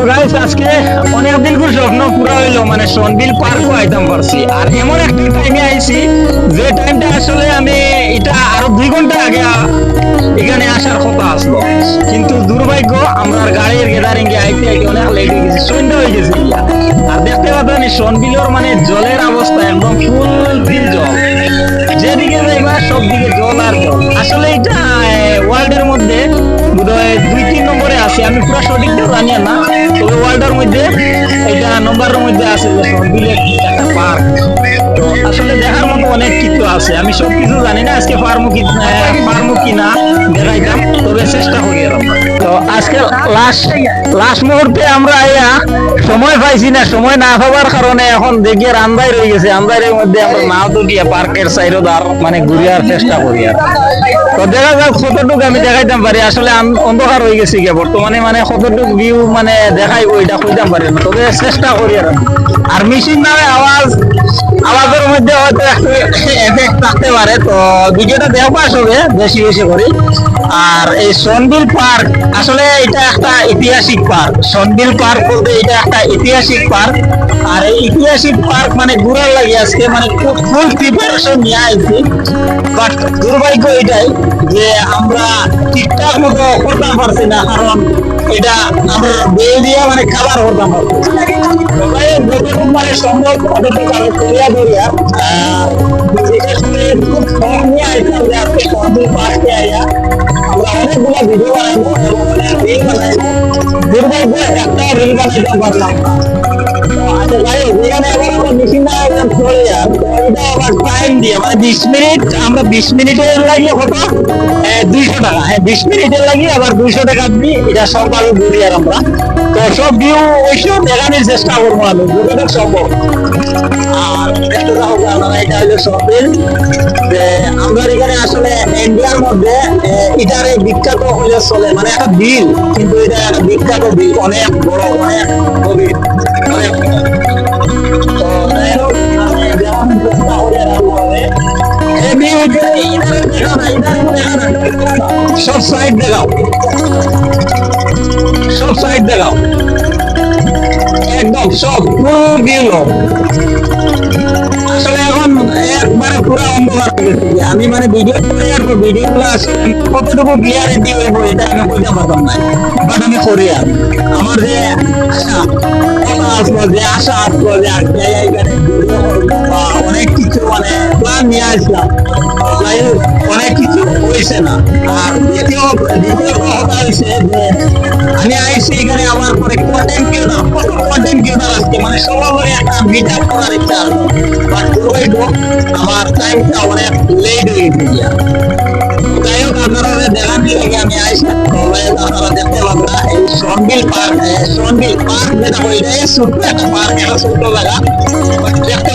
তো গাইস আজকে অনেক দিন করে স্বপ্ন পুরা হইল মানে সনবিল পার্কও আইতাম পারছি। আর এমন একটা টাইমে আইছি, যে টাইমটা আসলে আমি এটা আরও দুই ঘণ্টা আগে এখানে আসার কথা আসলো। কিন্তু দুর্ভাগ্য, আমরা গাড়ির গ্যাদারিং এ আইতে আইতে অনেক লেট হয়ে গেছে, সন্ধ্যা হয়ে গেছে আর দেখতে পাচ্ছেন সনবিলর মানে জলের অবস্থা একদম ফুল দিল জল। যেদিকে যাইবা সব দিকে জল আর জল। আসলে এটা ওয়ার্ল্ডের মধ্যে বোধহয় দুই আছে আমি পুরো সঠিক সঠিকটা জানি না, তবে ওয়ার্ল্ডের মধ্যে এটা নম্বরের মধ্যে আছে যে বিলেট একটা পার্ক তো আসলে দেখার মতো অনেক কিছু আছে, আমি সব কিছু জানি না, আজকে পারমু কি পারমু কিনা দেখাইতাম তবে চেষ্টা করি তো আজকে লাস্ট লাস্ট মুহূর্তে আমরা আইয়া সময় পাইছি না, সময় না পাওয়ার কারণে এখন দেখি আর আন্দাই রয়ে গেছে। আন্দাইয়ের মধ্যে আমরা নাও তো গিয়া পার্কের সাইডও দাঁড় মানে ঘুরিয়ার চেষ্টা করি আর। তো দেখা যাক, কতটুকু আমি দেখাইতাম পারি। আসলে অন্ধকার হয়ে গেছে গিয়া বর্তমানে মানে কতটুকু ভিউ মানে দেখাই ওইটা কইতাম পারি না। তবে চেষ্টা করি আর আর মেশিন নামে আওয়াজ আওয়াজের মধ্যে হয়তো একটু এফেক্ট থাকতে পারে, তো ভিডিওটা দেওয়া পাস হবে, বেশি বেশি করে আর এই সনবিল পার্ক, আসলে এটা একটা ঐতিহাসিক পার্ক। সনবিল পার্ক বলতে এটা একটা ঐতিহাসিক পার্ক। আর এই ঐতিহাসিক পার্ক মানে ঘুরার লাগে আজকে মানে ফুল প্রিপারেশন নিয়ে আইছি। বাট দুর্ভাগ্য এটাই যে আমরা ঠিকঠাক মতো করতে পারছি না, কারণ এটা আমরা বেয়ে দিয়ে মানে খাবার করতাম পারছি সম্ভব অনেকগুলো ভিডিও একটা রিল আচ্ছা ভাই এখানে আবার মেশিন আবার মানে এটা আসলে ইন্ডিয়ার মধ্যে এটার বিখ্যাত হলে চলে। মানে একটা বিল কিন্তু এটা বিখ্যাত বিল অনেক বড়, অনেক सब साइड लगाओ सब साइड लगाओ एकदम सब पूरा गिर लो একবারে পুরো অন্ধকার হয়ে। আমি মানে ভিডিও করে আর ভিডিও আসলে কতটুকু ক্লিয়ারিটি হইব এটা আমি বলতে পারতাম না। বাট আমি করি আর আমার যে আশা যে আশা আসলো যে অনেক কিছু মানে প্ল্যান নিয়ে আসলাম। অনেক কিছু হয়েছে না। আর দ্বিতীয় দ্বিতীয় কথা হয়েছে যে, আমি আইসি এখানে আমার পরে কন্টেন্ট ক্রিয়েটার কত কন্টেন্ট ক্রিয়েটার আসছে মানে সবার একটা মিট টাইমটা অনেক লেট হয়ে গিয়া। যাই হোক, আপনারা দেখান দিলে আমি আইসা আপনারা দেখতে পাবেন এই সনবিল পার্ক সনবিল পার্ক যেটা বলি ছোট্ট একটা পার্ক একটা ছোট্ট জায়গা দেখতে